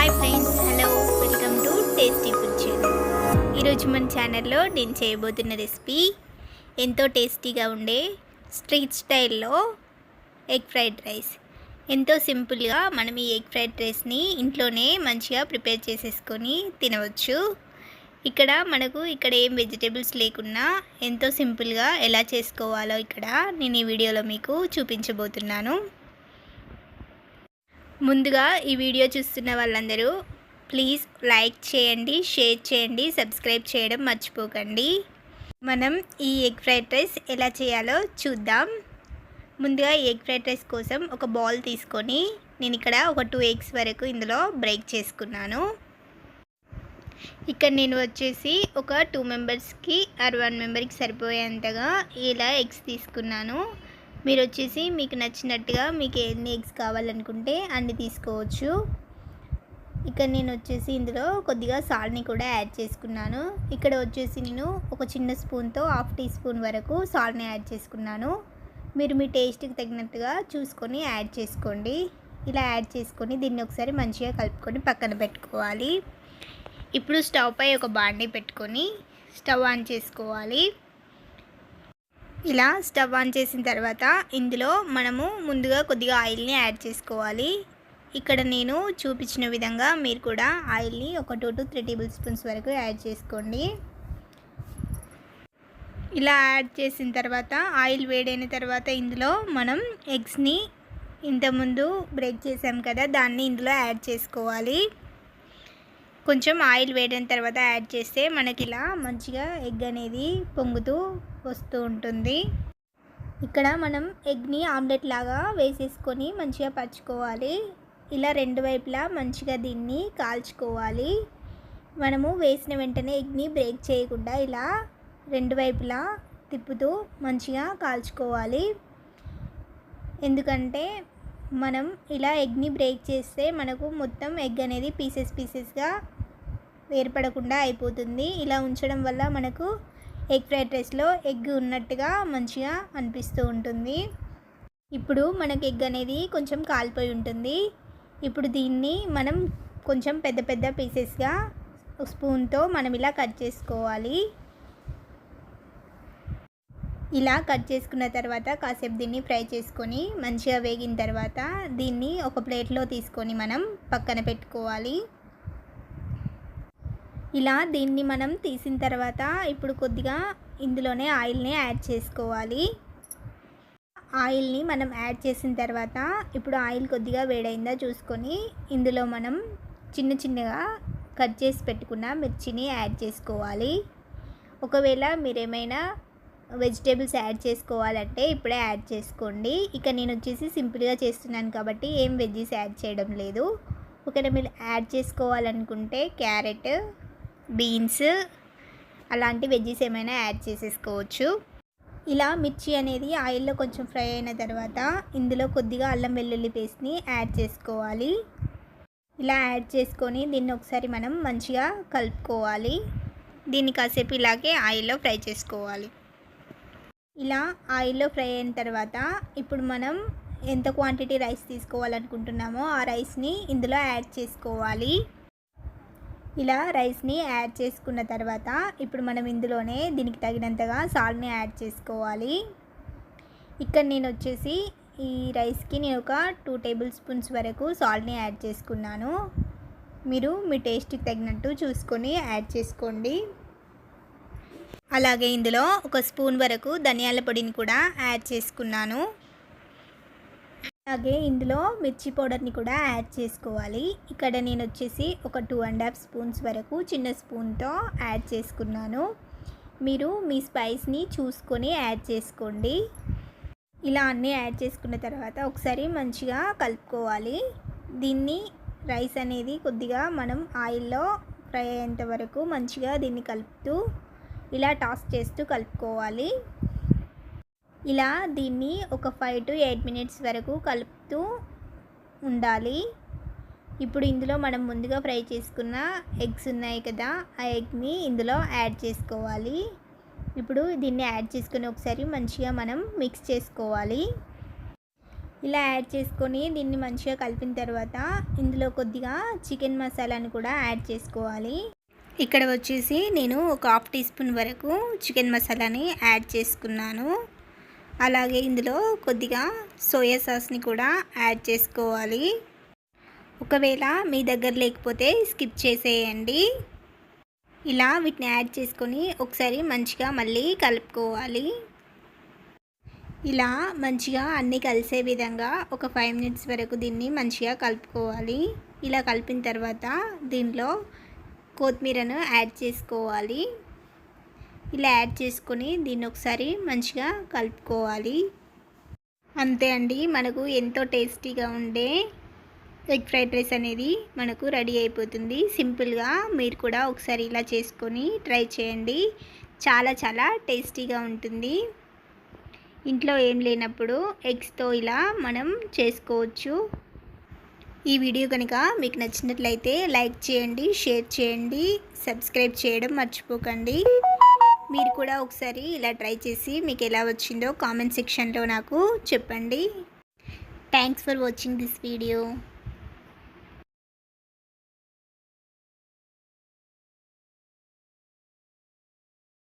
Hi friends hello welcome to tasty food channel ఈరోజు మన ఛానల్లో నేను చేయబోతున్న రెసిపీ ఎంతో టేస్టీగా ఉండే స్ట్రీట్ స్టైల్లో ఎగ్ ఫ్రైడ్ రైస్ ఎంతో సింపుల్గా మనం ఈ ఎగ్ ఫ్రైడ్ రైస్ని ఇంట్లోనే మంచిగా ప్రిపేర్ చేసేసుకొని తినవచ్చు. ఇక్కడ మనకు ఇక్కడ ఏం వెజిటేబుల్స్ లేకున్నా ఎంతో సింపుల్గా ఎలా చేసుకోవాలో ఇక్కడ నేను ఈ వీడియోలో మీకు చూపించబోతున్నాను. ముందుగా ఈ వీడియో చూస్తున్న వాళ్ళందరూ ప్లీజ్ లైక్ చేయండి షేర్ చేయండి సబ్స్క్రైబ్ చేయడం మర్చిపోకండి. మనం ఈ ఎగ్ ఫ్రైడ్ రైస్ ఎలా చేయాలో చూద్దాం. ముందుగా ఎగ్ ఫ్రైడ్ రైస్ కోసం ఒక బౌల్ తీసుకొని నేను ఇక్కడ ఒక టూ ఎగ్స్ వరకు ఇందులో బ్రేక్ చేసుకున్నాను. ఇక్కడ నేను వచ్చేసి ఒక టూ మెంబర్స్కి ఆర్ వన్ మెంబర్కి సరిపోయేంతగా ఇలా ఎగ్స్ తీసుకున్నాను. మీరు వచ్చేసి మీకు నచ్చినట్టుగా మీకు ఎన్ని ఎగ్స్ కావాలనుకుంటే అన్ని తీసుకోవచ్చు. ఇక్కడ నేను వచ్చేసి ఇందులో కొద్దిగా సాల్ట్ని కూడా యాడ్ చేసుకున్నాను. ఇక్కడ వచ్చేసి నేను ఒక చిన్న స్పూన్తో హాఫ్ టీ స్పూన్ వరకు సాల్ట్ని యాడ్ చేసుకున్నాను. మీరు మీ టేస్ట్కి తగినట్టుగా చూసుకొని యాడ్ చేసుకోండి. ఇలా యాడ్ చేసుకొని దీన్ని ఒకసారి మంచిగా కలుపుకొని పక్కన పెట్టుకోవాలి. ఇప్పుడు స్టవ్ పై ఒక బాండీ పెట్టుకొని స్టవ్ ఆన్ చేసుకోవాలి. ఇలా స్టవ్ ఆన్ చేసిన తర్వాత ఇందులో మనము ముందుగా కొద్దిగా ఆయిల్ని యాడ్ చేసుకోవాలి. ఇక్కడ నేను చూపించిన విధంగా మీరు కూడా ఆయిల్ని ఒక two to three tablespoons వరకు యాడ్ చేసుకోండి. ఇలా యాడ్ చేసిన తర్వాత ఆయిల్ వేడైన తర్వాత ఇందులో మనం ఎగ్స్ని ఇంతకుముందు బ్రేక్ చేసాం కదా దాన్ని ఇందులో యాడ్ చేసుకోవాలి. కొంచెం ఆయిల్ వేడిన తర్వాత యాడ్ చేస్తే మనకి ఇలా మంచిగా ఎగ్ అనేది పొంగుతూ వస్తూ ఉంటుంది. ఇక్కడ మనం ఎగ్ని ఆమ్లెట్ లాగా వేసేసుకొని మంచిగా పరుచుకోవాలి. ఇలా రెండు వైపులా మంచిగా దీన్ని కాల్చుకోవాలి. మనము వేసిన వెంటనే ఎగ్ని బ్రేక్ చేయకుండా ఇలా రెండు వైపులా తిప్పుతూ మంచిగా కాల్చుకోవాలి. ఎందుకంటే మనం ఇలా ఎగ్ని బ్రేక్ చేస్తే మనకు మొత్తం ఎగ్ అనేది పీసెస్ పీసెస్గా ఏర్పడకుండా అయిపోతుంది. ఇలా ఉంచడం వల్ల మనకు ఎగ్ ఫ్రైడ్ రైస్లో ఎగ్ ఉన్నట్టుగా మంచిగా అనిపిస్తూ ఉంటుంది. ఇప్పుడు మనకు ఎగ్ అనేది కొంచెం కాలిపోయి ఉంటుంది. ఇప్పుడు దీన్ని మనం కొంచెం పెద్ద పెద్ద పీసెస్గా స్పూన్తో మనం ఇలా కట్ చేసుకోవాలి. ఇలా కట్ చేసుకున్న తర్వాత కాసేపు దీన్ని ఫ్రై చేసుకొని మంచిగా వేగిన తర్వాత దీన్ని ఒక ప్లేట్లో తీసుకొని మనం పక్కన పెట్టుకోవాలి. ఇలా దీన్ని మనం తీసిన తర్వాత ఇప్పుడు కొద్దిగా ఇందులోనే ఆయిల్ని యాడ్ చేసుకోవాలి. ఆయిల్ని మనం యాడ్ చేసిన తర్వాత ఇప్పుడు ఆయిల్ కొద్దిగా వేడైందా చూసుకొని ఇందులో మనం చిన్న చిన్నగా కట్ చేసి పెట్టుకున్న మిర్చిని యాడ్ చేసుకోవాలి. ఒకవేళ మీరేమైనా వెజిటేబుల్స్ యాడ్ చేసుకోవాలంటే ఇప్పుడే యాడ్ చేసుకోండి. ఇక నేను వచ్చేసి సింపుల్గా చేస్తున్నాను కాబట్టి ఏం వెజ్జెస్ యాడ్ చేయడం లేదు. ఒకవేళ మీరు యాడ్ చేసుకోవాలనుకుంటే క్యారెట్ బీన్స్ అలాంటి వెజ్జెస్ ఏమైనా యాడ్ చేసేసుకోవచ్చు. ఇలా మిర్చి అనేది ఆయిల్లో కొంచెం ఫ్రై అయిన తర్వాత ఇందులో కొద్దిగా అల్లం వెల్లుల్లి పేస్ట్ని యాడ్ చేసుకోవాలి. ఇలా యాడ్ చేసుకొని దీన్ని ఒకసారి మనం మంచిగా కలుపుకోవాలి. దీన్ని కాసేపు ఇలాగే ఆయిల్లో ఫ్రై చేసుకోవాలి. ఇలా ఆయిల్లో ఫ్రై అయిన తర్వాత ఇప్పుడు మనం ఎంత క్వాంటిటీ రైస్ తీసుకోవాలనుకుంటున్నామో ఆ రైస్ని ఇందులో యాడ్ చేసుకోవాలి. ఇలా రైస్ని యాడ్ చేసుకున్న తర్వాత ఇప్పుడు మనం ఇందులోనే దీనికి తగినంతగా సాల్ట్ని యాడ్ చేసుకోవాలి. ఇక్కడ నేను వచ్చేసి ఈ రైస్కి నేను ఒక టూ టేబుల్ స్పూన్స్ వరకు సాల్ట్ని యాడ్ చేసుకున్నాను. మీరు మీ టేస్ట్కి తగినట్టు చూసుకొని యాడ్ చేసుకోండి. అలాగే ఇందులో ఒక స్పూన్ వరకు ధనియాల పొడిని కూడా యాడ్ చేసుకున్నాను. అలాగే ఇందులో మిర్చి పౌడర్ని కూడా యాడ్ చేసుకోవాలి. ఇక్కడ నేను వచ్చేసి ఒక టూ అండ్ హాఫ్ స్పూన్స్ వరకు చిన్న స్పూన్తో యాడ్ చేసుకున్నాను. మీరు మీ స్పైస్ని చూసుకొని యాడ్ చేసుకోండి. ఇలా అన్నీ యాడ్ చేసుకున్న తర్వాత ఒకసారి మంచిగా కలుపుకోవాలి. దీన్ని రైస్ అనేది కొద్దిగా మనం ఆయిల్లో ఫ్రై అయ్యేంత వరకు మంచిగా దీన్ని కలుపుతూ ఇలా టాస్ చేస్తూ కలుపుకోవాలి. ఇలా దీన్ని ఒక ఫైవ్ టు ఎయిట్ మినిట్స్ వరకు కలుపుతూ ఉండాలి. ఇప్పుడు ఇందులో మనం ముందుగా ఫ్రై చేసుకున్న ఎగ్స్ ఉన్నాయి కదా ఆ ఎగ్ని ఇందులో యాడ్ చేసుకోవాలి. ఇప్పుడు దీన్ని యాడ్ చేసుకుని ఒకసారి మంచిగా మనం మిక్స్ చేసుకోవాలి. ఇలా యాడ్ చేసుకొని దీన్ని మంచిగా కలిపిన తర్వాత ఇందులో కొద్దిగా చికెన్ మసాలాని కూడా యాడ్ చేసుకోవాలి. ఇక్కడ వచ్చేసి నేను ఒక హాఫ్ టీ స్పూన్ వరకు చికెన్ మసాలాని యాడ్ చేసుకున్నాను. అలాగే ఇందులో కొద్దిగా సోయా సాస్ని కూడా యాడ్ చేసుకోవాలి. ఒకవేళ మీ దగ్గర లేకపోతే స్కిప్ చేసేయండి. ఇలా వీటిని యాడ్ చేసుకొని ఒకసారి మంచిగా మళ్ళీ కలుపుకోవాలి. ఇలా మంచిగా అన్నీ కలిసే విధంగా ఒక ఫైవ్ మినిట్స్ వరకు దీన్ని మంచిగా కలుపుకోవాలి. ఇలా కలిపిన తర్వాత దీనిలో కొత్తిమీరను యాడ్ చేసుకోవాలి. ఇలా యాడ్ చేసుకొని దీన్ని ఒకసారి మంచిగా కలుపుకోవాలి. అంతే అండి మనకు ఎంతో టేస్టీగా ఉండే ఎగ్ ఫ్రైడ్ రైస్ అనేది మనకు రెడీ అయిపోతుంది. సింపుల్గా మీరు కూడా ఒకసారి ఇలా చేసుకొని ట్రై చేయండి. చాలా చాలా టేస్టీగా ఉంటుంది. ఇంట్లో ఏం లేనప్పుడు ఎగ్స్తో ఇలా మనం చేసుకోవచ్చు. ఈ వీడియో కనుక మీకు నచ్చినట్లయితే లైక్ చేయండి షేర్ చేయండి సబ్స్క్రైబ్ చేయడం మర్చిపోకండి. మీరు కూడా ఒకసారి ఇలా ట్రై చేసి మీకు ఎలా వచ్చిందో కామెంట్ సెక్షన్లో నాకు చెప్పండి. Thanks for watching this video